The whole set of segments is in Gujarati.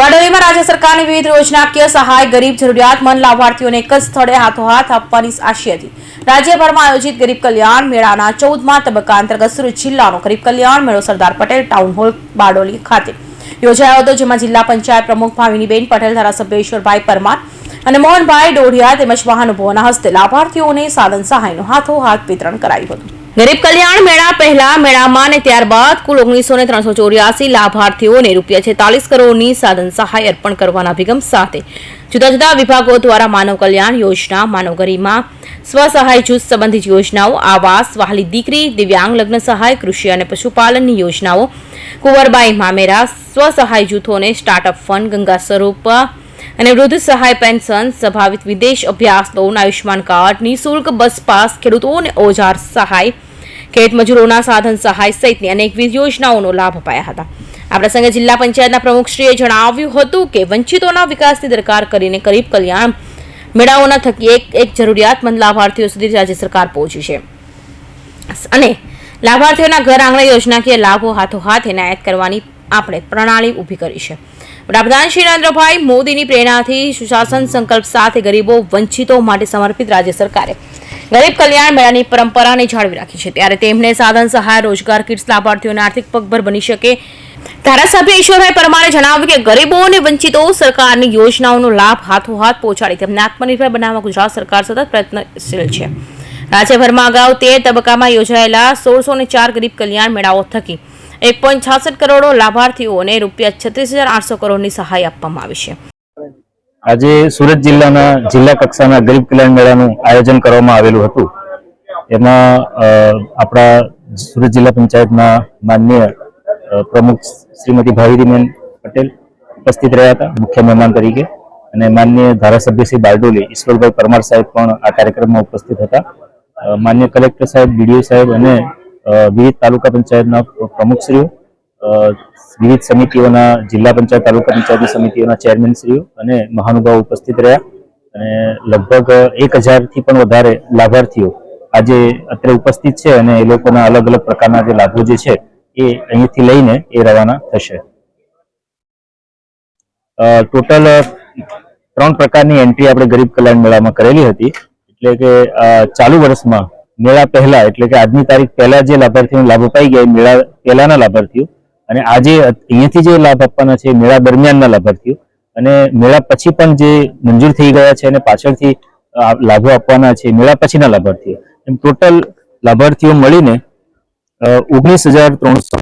બારડોલીમાં રાજ્ય સરકારની વિવિધ યોજનાકીય સહાય ગરીબ જરૂરિયાતમંદ લાભાર્થીઓને એક જ સ્થળે હાથોહાથ આપવાની આશી હતી. રાજ્યભરમાં આયોજિત ગરીબ કલ્યાણ મેળાના ચૌદમા તબક્કા અંતર્ગત સુરત જિલ્લાનો ગરીબ કલ્યાણ મેળો સરદાર પટેલ ટાઉન હોલ, બારડોલી ખાતે. યોજાયો હતો, જેમાં જિલ્લા પંચાયત પ્રમુખ ભાવિનીબેન પટેલ, ધારાસભ્ય ઈશ્વરભાઈ પરમાર અને મોહનભાઈ ડોઢિયા તેમજ મહાનુભાવોના હસ્તે લાભાર્થીઓને સાધન સહાયનું હાથોહાથ વિતરણ કરાયું હતું. ગરીબ કલ્યાણ મેળા પહેલા મેળામાં અને ત્યારબાદ કુલ ઓગણીસો ને ત્રણસો ચોર્યાસી લાભાર્થીઓને રૂપિયા છેતાલીસ કરોડની સાધન સહાય અર્પણ કરવાના અભિગમ સાથે. જુદા જુદા વિભાગો દ્વારા માનવ કલ્યાણ યોજના, માનવ ગરિમા, સ્વસહાય જૂથ સંબંધિત યોજનાઓ, આવાસ, વહાલી દીકરી, દિવ્યાંગ લગ્ન સહાય, કૃષિ અને પશુપાલનની યોજનાઓ, કુંવરબાઈ મામેરા, સ્વસહાય જૂથોને સ્ટાર્ટઅપ ફંડ, ગંગા સ્વરૂપ અને વૃદ્ધ સહાય પેન્શન, સંભાવિત વિદેશ અભ્યાસ લોન આયુષ્યમાન કાર્ડ નિઃશુલ્ક બસ પાસ, ખેડૂતોને ઓજાર સહાય ખેત મજૂરોના સાધન સહાય સહિતની અનેકવિધ યોજનાઓનો લાભ અપાયા હતા. આ પ્રસંગે જિલ્લા પંચાયતના પ્રમુખશ્રીએ જણાવ્યું હતું કે વંચિતોના વિકાસની દરકાર કરીને ગરીબ કલ્યાણ મેળાઓના થકી એક એક જરૂરિયાતમંદ લાભાર્થીઓ સુધી રાજ્ય સરકાર પહોંચી છે. અને લાભાર્થીઓના ઘર આંગણે યોજનાકીય લાભો હાથોહાથ એનાયત કરવાની આપણે પ્રણાલી ઊભી કરી છે. વડાપ્રધાન શ્રી નરેન્દ્રભાઈ મોદીની પ્રેરણાથી સુશાસન સંકલ્પ સાથે ગરીબો વંચિતો માટે સમર્પિત રાજ્ય સરકારે ગરીબ કલ્યાણ મેળાની પરંપરાને જાળવી રાખી છે. ત્યારે તેમને સાધન સહાય, રોજગાર કિટ્સ લાભાર્થીઓને આર્થિક પગભર બની શકે. ધારાસભ્ય ઈશ્વરભાઈ પરમારે જણાવ્યું કે ગરીબો અને વંચિતો સરકારની યોજનાઓનો લાભ હાથોહાથ પહોંચાડી તેમને આત્મનિર્ભર બનાવવા ગુજરાત સરકાર સતત પ્રયત્નશીલ છે. રાજ્યભરમાં અગાઉ તેર તબક્કામાં યોજાયેલા સોળસો ને ચાર ગરીબ કલ્યાણ મેળાઓ થકી એક પોઈન્ટ છાસઠ કરોડો લાભાર્થીઓને રૂપિયા છત્રીસ હજાર આઠસો કરોડની સહાય આપવામાં આવી છે. આજે સુરત જિલ્લાના જિલ્લા કક્ષાના ગરીબ કલ્યાણ મેળાનું આયોજન કરવામાં આવેલું હતું. એમાં આપણા સુરત જિલ્લા પંચાયતના માન્ય પ્રમુખ શ્રીમતી ભાવિનીબેન પટેલ ઉપસ્થિત રહ્યા હતા, મુખ્ય મહેમાન તરીકે. અને માનનીય ધારાસભ્ય શ્રી બારડોલી, ઈશ્વરભાઈ પરમાર સાહેબ પણ આ કાર્યક્રમમાં ઉપસ્થિત હતા. માન્ય કલેક્ટર સાહેબ બીડીઓ સાહેબ અને વિવિધ તાલુકા પંચાયતના પ્રમુખશ્રીઓ વિવિધ સમિતિઓના, જિલ્લા પંચાયત, તાલુકા પંચાયતની સમિતિઓના ચેરમેનશ્રીઓ અને મહાનુભાવો ઉપસ્થિત રહ્યા અને લગભગ એક હજારથી પણ વધારે લાભાર્થીઓ આજે અત્યારે ઉપસ્થિત છે અને એ લોકોના અલગ અલગ પ્રકારના જે લાભો જે છે એ અહીંથી લઈને એ રવાના થશે. ટોટલ ત્રણ પ્રકારની એન્ટ્રી આપણે ગરીબ કલ્યાણ મેળામાં કરેલી હતી. એટલે કે ચાલુ વર્ષમાં મેળા પહેલા, એટલે કે આજની તારીખ પહેલા જે લાભાર્થીઓને લાભ અપાઈ ગયા મેળા પહેલાના લાભાર્થીઓ અને આજે અહીંયાથી જે લાભ આપવાના છે, મેળા દરમિયાનના લાભાર્થીઓ, અને મેળા પછી પણ જે મંજૂર થઈ ગયા છે અને પાછળથી લાભો આપવાના છે, મેળા પછીના લાભાર્થીઓ. એમ ટોટલ લાભાર્થીઓ મળીને ઓગણીસ હજાર ત્રણસો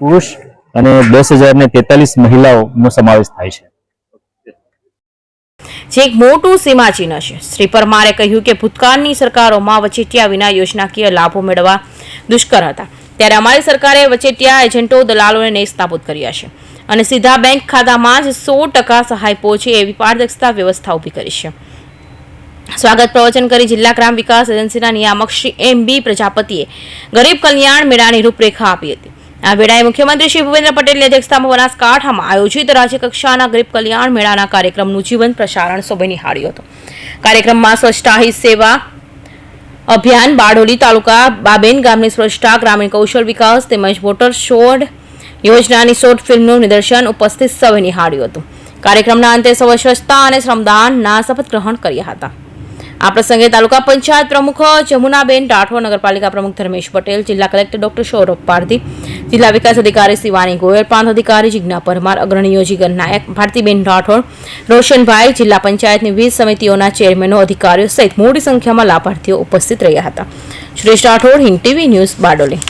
પુરુષ અને દસ હજાર ને તેતાલીસ મહિલાઓનો સમાવેશ થાય છે. જે એક મોટું સીમાચિહ્ન છે. શ્રી પરમારે કહ્યું કે ભૂતકાળની સરકારોમાં વચેટિયા વિના યોજનાકીય લાભો મેળવવા દુષ્કર હતા. ત્યારે અમારી સરકારે વચેટિયા એજન્ટો, દલાલોને નેસ્તાબૂદ કર્યા છે અને સીધા બેંક ખાતામાં જ સો ટકા સહાય પહોંચે એવી પારદર્શિતા વ્યવસ્થા ઊભી કરી છે. સ્વાગત પ્રવચન કરી જિલ્લા ગ્રામ વિકાસ એજન્સીના નિયામક શ્રી એમ બી પ્રજાપતિએ ગરીબ કલ્યાણ મેળાની રૂપરેખા આપી હતી. આ વેળાએ મુખ્યમંત્રી શ્રી ભૂપેન્દ્ર પટેલની અધ્યક્ષતામાં બનાસકાંઠામાં આયોજિત રાજ્યકક્ષાના ગરીબ કલ્યાણ મેળાના કાર્યક્રમનું જીવંત પ્રસારણ સૌએ નિહાળ્યું હતું. કાર્યક્રમમાં સ્વચ્છતા હી સેવા અભિયાન બારડોલી તાલુકા બાબેન ગામની સ્વચ્છતા, ગ્રામીણ કૌશલ વિકાસ તેમજ વોટર શોર્ડ યોજનાની શોર્ટ ફિલ્મનું નિદર્શન ઉપસ્થિત સૌએ નિહાળ્યું હતું. કાર્યક્રમના અંતે સૌએ સ્વચ્છતા અને શ્રમદાનના શપથ ગ્રહણ કર્યા હતા. આ પ્રસંગે તાલુકા પંચાયત પ્રમુખ જમુનાબેન રાઠોડ, નગરપાલિકા પ્રમુખ ધર્મેશ પટેલ, જિલ્લા કલેક્ટર ડોક્ટર સૌરભ પારધી જિલ્લા વિકાસ અધિકારી શિવાની ગોયલ, પ્રાંત અધિકારી જિજ્ઞા પરમાર અગ્રણીઓ જીગર નાયક ભારતીબેન રાઠોડ, રોશનભાઈ જિલ્લા પંચાયતની વિવિધ સમિતિઓના ચેરમેનો, અધિકારીઓ સહિત મોટી સંખ્યામાં લાભાર્થીઓ ઉપસ્થિત રહ્યા હતા. Suresh Rathod, Hind TV news Bardoli.